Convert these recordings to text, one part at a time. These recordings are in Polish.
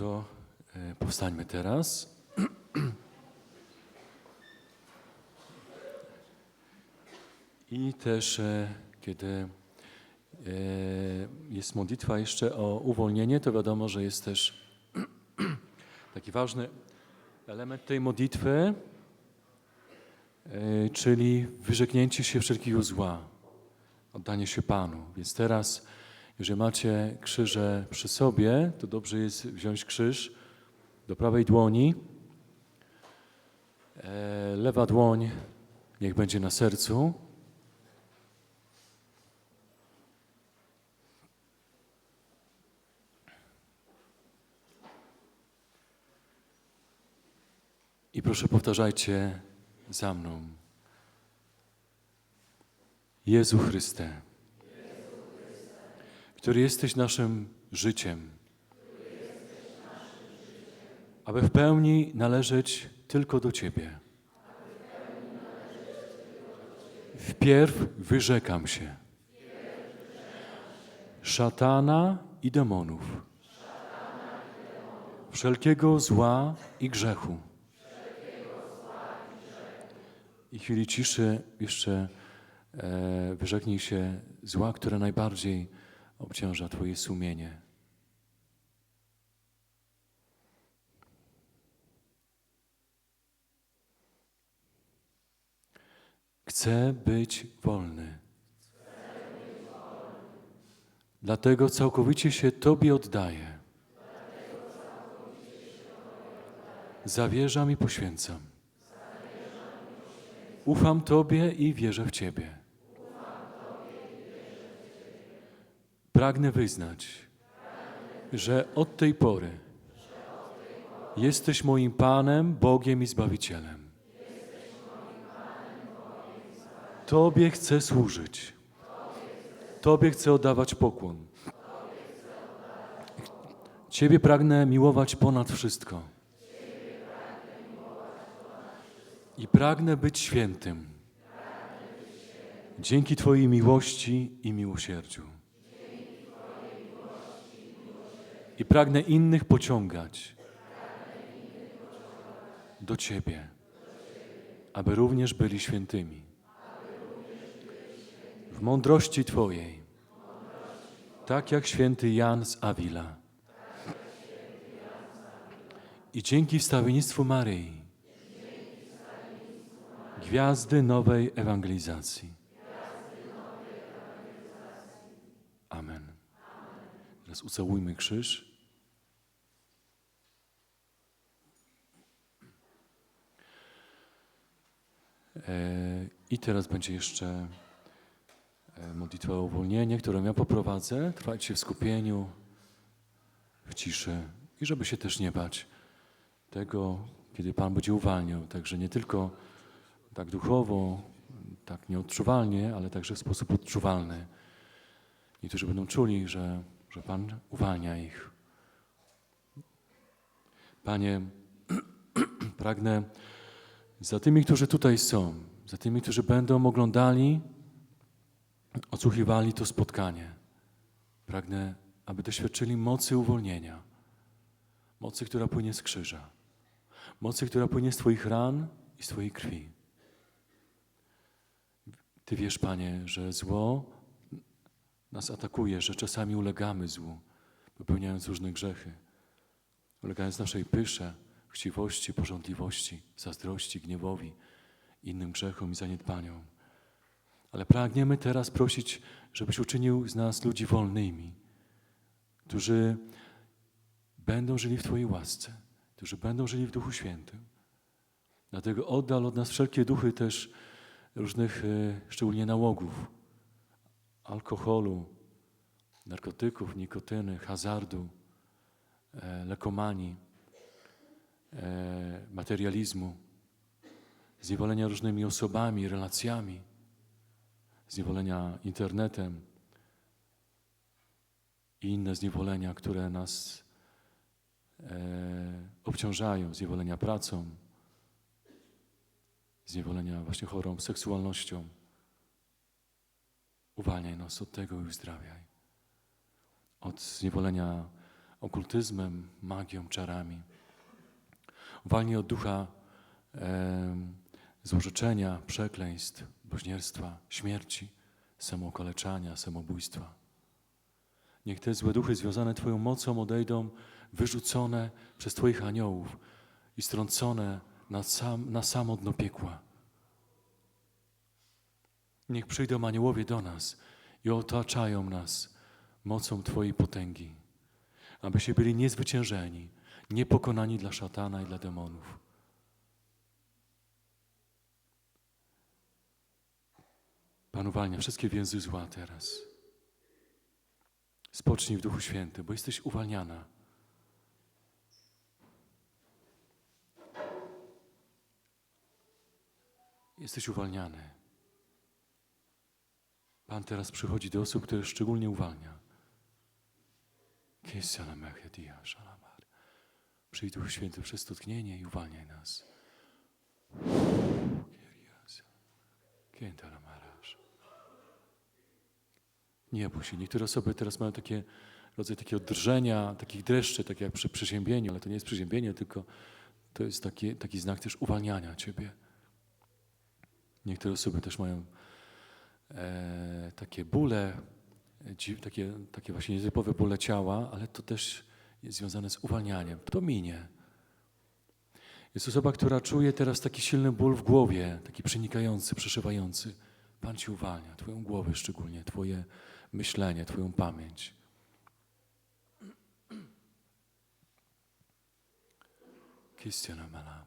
to e, powstańmy teraz. I też, e, kiedy e, jest modlitwa jeszcze o uwolnienie, to wiadomo, że jest też taki ważny element tej modlitwy, czyli wyrzeknięcie się wszelkiego zła, oddanie się Panu. Więc teraz, jeżeli macie krzyże przy sobie, to dobrze jest wziąć krzyż do prawej dłoni. E, Lewa dłoń niech będzie na sercu. I proszę powtarzajcie za mną. Jezu Chryste, który jesteś naszym życiem, aby w pełni należeć tylko do Ciebie. Wpierw wyrzekam się szatana i demonów, wszelkiego zła i grzechu. I chwili ciszy jeszcze e, wyrzeknij się zła, które najbardziej obciąża Twoje sumienie. Chcę być wolny. Dlatego całkowicie się Tobie oddaję. Zawierzam i poświęcam. Ufam Tobie i wierzę w Ciebie. Pragnę wyznać, że od tej pory jesteś moim Panem, Bogiem i Zbawicielem. Tobie chcę służyć. Tobie chcę oddawać pokłon. Ciebie pragnę miłować ponad wszystko. I pragnę być świętym. Dzięki Twojej miłości i miłosierdziu. I pragnę innych pociągać do Ciebie, aby również byli świętymi. W mądrości Twojej, tak jak święty Jan z Avila. I dzięki wstawiennictwu Maryi, gwiazdy nowej ewangelizacji. Amen. Teraz ucałujmy krzyż. I teraz będzie jeszcze e, modlitwa o uwolnienie, którą ja poprowadzę. Trwajcie w skupieniu, w ciszy i żeby się też nie bać tego, kiedy Pan będzie uwalniał. Także nie tylko tak duchowo, tak nieodczuwalnie, ale także w sposób odczuwalny. Niektórzy będą czuli, że, że Pan uwalnia ich. Panie, pragnę za tymi, którzy tutaj są, za tymi, którzy będą oglądali, odsłuchiwali to spotkanie. Pragnę, aby doświadczyli mocy uwolnienia, mocy, która płynie z krzyża, mocy, która płynie z Twoich ran i z Twojej krwi. Ty wiesz, Panie, że zło nas atakuje, że czasami ulegamy złu, popełniając różne grzechy, ulegając naszej pysze, chciwości, porządliwości, zazdrości, gniewowi, innym grzechom i zaniedbaniom. Ale pragniemy teraz prosić, żebyś uczynił z nas ludzi wolnymi, którzy będą żyli w Twojej łasce, którzy będą żyli w Duchu Świętym. Dlatego oddal od nas wszelkie duchy też różnych, e, szczególnie nałogów, alkoholu, narkotyków, nikotyny, hazardu, e, lekomanii, materializmu, zniewolenia różnymi osobami, relacjami, zniewolenia internetem i inne zniewolenia, które nas obciążają, zniewolenia pracą, zniewolenia właśnie chorą seksualnością. Uwalniaj nas od tego i uzdrawiaj. Od zniewolenia okultyzmem, magią, czarami. Uwalnij od ducha em, złorzeczenia, przekleństw, boźnierstwa, śmierci, samookaleczania, samobójstwa. Niech te złe duchy związane Twoją mocą odejdą, wyrzucone przez Twoich aniołów i strącone na, sam, na samo dno piekła. Niech przyjdą aniołowie do nas i otaczają nas mocą Twojej potęgi, abyśmy byli niezwyciężeni, niepokonani dla szatana i dla demonów. Pan uwalnia wszystkie więzy zła teraz. Spocznij w Duchu Świętym, bo jesteś uwalniana. Jesteś uwalniany. Pan teraz przychodzi do osób, które szczególnie uwalnia. Kiesalamechedia szalamar. Przyjdź Duchu Święty przez dotknienie i uwalniaj nas. Kiriasa. Kientalamarasz. Nie bój się. Niektóre osoby teraz mają takie rodzaj takiego drżenia, takich dreszczy, tak jak przy przeziębieniu, ale to nie jest przeziębienie, tylko to jest taki, taki znak też uwalniania Ciebie. Niektóre osoby też mają e, takie bóle, takie, takie właśnie nietypowe bóle ciała, ale to też jest związane z uwalnianiem. To minie. Jest osoba, która czuje teraz taki silny ból w głowie, taki przenikający, przeszywający. Pan Ci uwalnia, Twoją głowę szczególnie, Twoje myślenie, Twoją pamięć.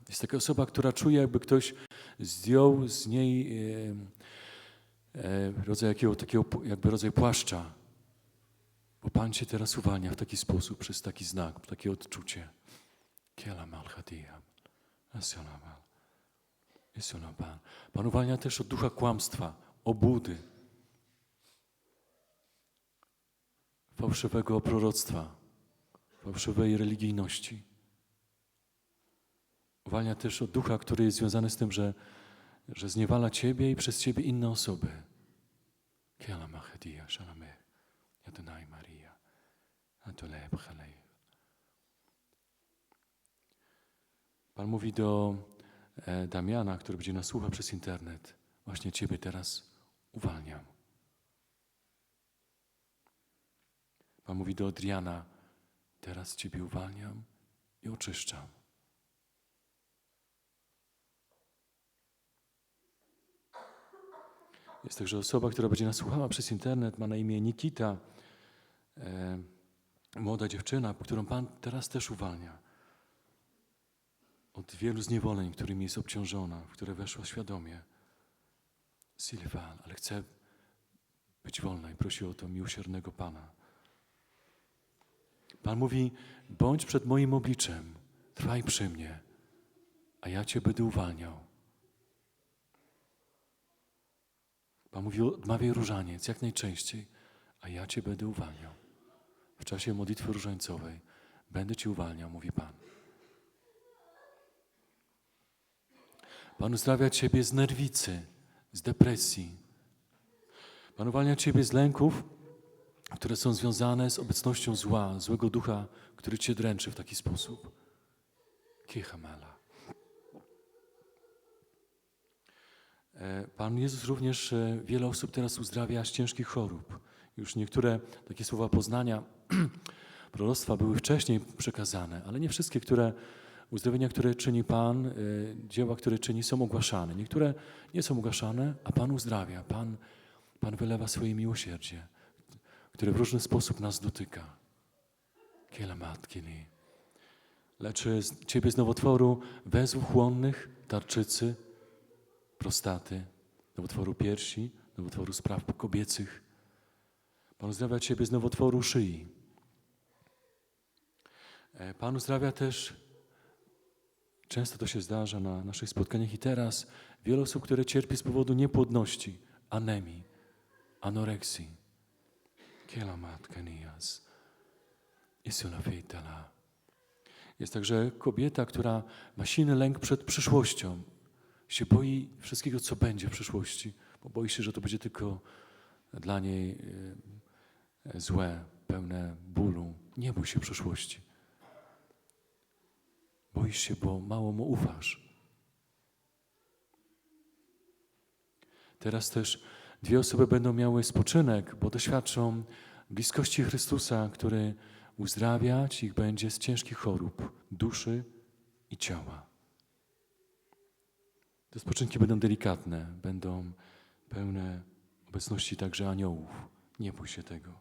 Jest taka osoba, która czuje, jakby ktoś zdjął z niej e, rodzaj jakiego, takiego jakby rodzaj płaszcza. Bo Pan Cię teraz uwalnia w taki sposób, przez taki znak, takie odczucie. Kiela malchadia. Asionamal. Asionamal. Pan uwalnia też od ducha kłamstwa, obłudy, fałszywego proroctwa, fałszywej religijności. Uwalnia też od ducha, który jest związany z tym, że, że zniewala Ciebie i przez Ciebie inne osoby. Kiela machedia, shalame, Adonai Maria, Adoleb chalei. Pan mówi do e, Damiana, który będzie nas słuchał przez internet. Właśnie Ciebie teraz uwalniam. Pan mówi do Adriana, teraz Ciebie uwalniam i oczyszczam. Jest także osoba, która będzie nas słuchała przez internet, ma na imię Nikita, e, młoda dziewczyna, którą Pan teraz też uwalnia od wielu zniewoleń, którymi jest obciążona, w które weszła świadomie. Sylwan, ale chce być wolna i prosi o to miłosiernego Pana. Pan mówi, bądź przed moim obliczem, trwaj przy mnie, a ja Cię będę uwalniał. Pan mówi, odmawiaj różaniec jak najczęściej, a ja Cię będę uwalniał. W czasie modlitwy różańcowej będę Cię uwalniał, mówi Pan. Pan uzdrawia Ciebie z nerwicy, z depresji. Pan uwalnia Ciebie z lęków, które są związane z obecnością zła, złego ducha, który Cię dręczy w taki sposób. Kiechamala. E, Pan Jezus również e, wiele osób teraz uzdrawia z ciężkich chorób. Już niektóre takie słowa poznania, proroctwa były wcześniej przekazane, ale nie wszystkie, które uzdrowienia, które czyni Pan, e, dzieła, które czyni, są ogłaszane. Niektóre nie są ogłaszane, a Pan uzdrawia. Pan, Pan wylewa swoje miłosierdzie, które w różny sposób nas dotyka. Kiela matkini. Leczy z- Ciebie z nowotworu węzłów chłonnych, tarczycy, prostaty, nowotworu piersi, nowotworu spraw kobiecych. Pan uzdrawia Ciebie z nowotworu szyi. E, Pan uzdrawia też, często to się zdarza na naszych spotkaniach i teraz, wiele osób, które cierpi z powodu niepłodności, anemii, anoreksji. Kiela matka nijas. Feitala. Jest także kobieta, która ma silny lęk przed przyszłością, się boi wszystkiego, co będzie w przyszłości, bo boi się, że to będzie tylko dla niej e, złe, pełne bólu. Nie bój się przyszłości. Boisz się, bo mało mu ufasz. Teraz też dwie osoby będą miały spoczynek, bo doświadczą bliskości Chrystusa, który uzdrawiać ich będzie z ciężkich chorób duszy i ciała. Te spoczynki będą delikatne, będą pełne obecności także aniołów. Nie bój się tego.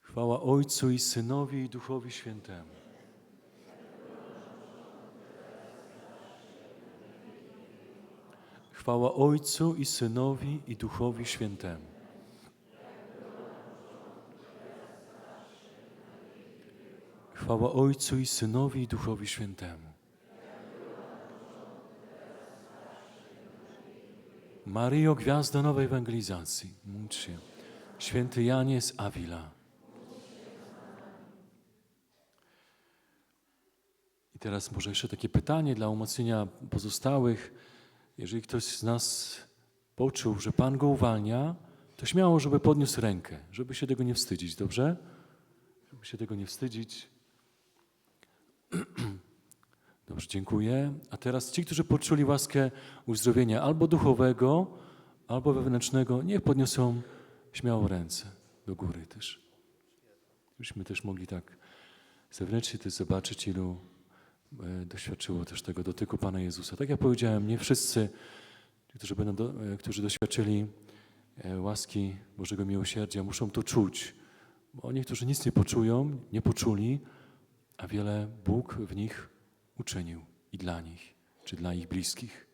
Chwała Ojcu i Synowi i Duchowi Świętemu. Chwała Ojcu i Synowi i Duchowi Świętemu. Chwała Ojcu i Synowi i Duchowi Świętemu. Maryjo, gwiazdo nowej ewangelizacji, módl się. Święty Janie z Avila. I teraz może jeszcze takie pytanie dla umocnienia pozostałych. Jeżeli ktoś z nas poczuł, że Pan go uwalnia, to śmiało, żeby podniósł rękę, żeby się tego nie wstydzić, dobrze? Żeby się tego nie wstydzić. Dobrze, dziękuję. A teraz ci, którzy poczuli łaskę uzdrowienia albo duchowego, albo wewnętrznego, niech podniosą śmiało ręce do góry też. Byśmy też mogli tak zewnętrznie też zobaczyć, ilu e, doświadczyło też tego dotyku Pana Jezusa. Tak jak powiedziałem, nie wszyscy, którzy, będą do, e, którzy doświadczyli e, łaski Bożego Miłosierdzia, muszą to czuć. Bo niektórzy nic nie poczują, nie poczuli, a wiele Bóg w nich uczynił i dla nich, czy dla ich bliskich.